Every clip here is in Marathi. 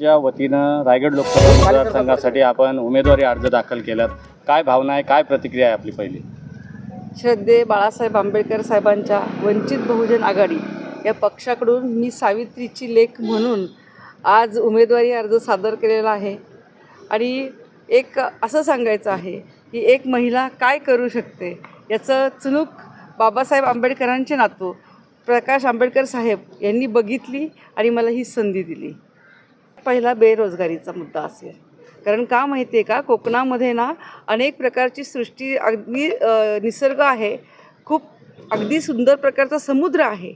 च्या वतीनं रायगड लोकसभा मतदारसंघासाठी आपण उमेदवारी अर्ज दाखल केलात. काय भावना आहे? काय प्रतिक्रिया आहे आपली पहिली? श्रद्धे बाळासाहेब आंबेडकर साहेबांच्या वंचित बहुजन आघाडी या पक्षाकडून मी सावित्रीची लेख म्हणून आज उमेदवारी अर्ज सादर केलेला आहे. आणि एक असं सांगायचं आहे की एक महिला काय करू शकते? याचं चुणूक बाबासाहेब आंबेडकरांचे नातू प्रकाश आंबेडकर साहेब यांनी बघितली आणि मला ही संधी दिली. पहिला बेरोजगारीचा मुद्दा असेल. कारण का माहिती आहे का? कोकणामध्ये ना अनेक प्रकारची सृष्टी अगदी निसर्ग आहे. खूप अगदी सुंदर प्रकारचा समुद्र आहे.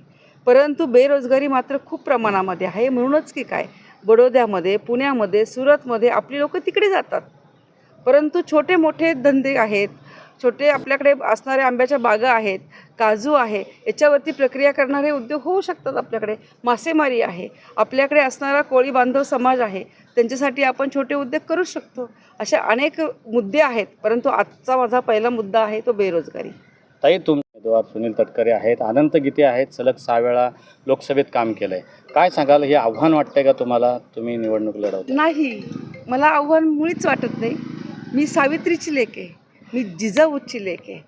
परंतु बेरोजगारी मात्र खूप प्रमाणामध्ये आहे. म्हणूनच की काय? बडोद्यामध्ये पुण्यामध्ये सुरतमध्ये आपली लोकं तिकडे जातात. परंतु छोटे मोठे धंदे आहेत. छोटे आपल्याकडे असणाऱ्या आंब्याच्या बागा आहेत काजू आहे याच्यावरती प्रक्रिया करणारे उद्योग होऊ शकतात आपल्याकडे. मासेमारी आहे आपल्याकडे असणारा कोळी बांधव समाज आहे त्यांच्यासाठी आपण छोटे उद्योग करू शकतो. अशा अनेक मुद्दे आहेत परंतु आजचा माझा पहिला मुद्दा आहे तो बेरोजगारी. ताई तुम उमेदवार सुनील तटकरे आहेत अनंत गीते आहेत सलग सहा वेळा लोकसभेत काम केलं आहे काय सांगाल हे आव्हान वाटतंय का तुम्हाला तुम्ही निवडणूक लढवता नाही मला आव्हान मुळीच वाटत नाही. मी सावित्रीची लेख आहे. मी जिजाऊची लेख आहे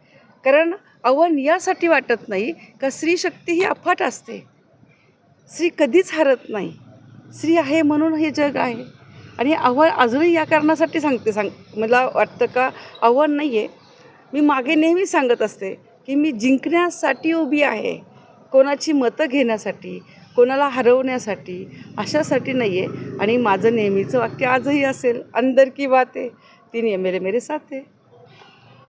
कारण आव्हान यासाठी वाटत नाही का स्त्री शक्ती ही अफाट असते. स्त्री कधीच हरत नाही. स्त्री आहे म्हणून हे जग आहे. आणि आव्हान अजूनही या कारणासाठी सांगते सांग मला वाटतं का आव्हान नाही आहे मी मागे नेहमी सांगत असते की मी जिंकण्यासाठी उभी आहे. कोणाची मतं घेण्यासाठी कोणाला हरवण्यासाठी अशासाठी नाही आहे आणि माझं नेहमीचं वाक्य आजही असेल अंदर की बात आहे. ती मेरे मेरे साथ आहे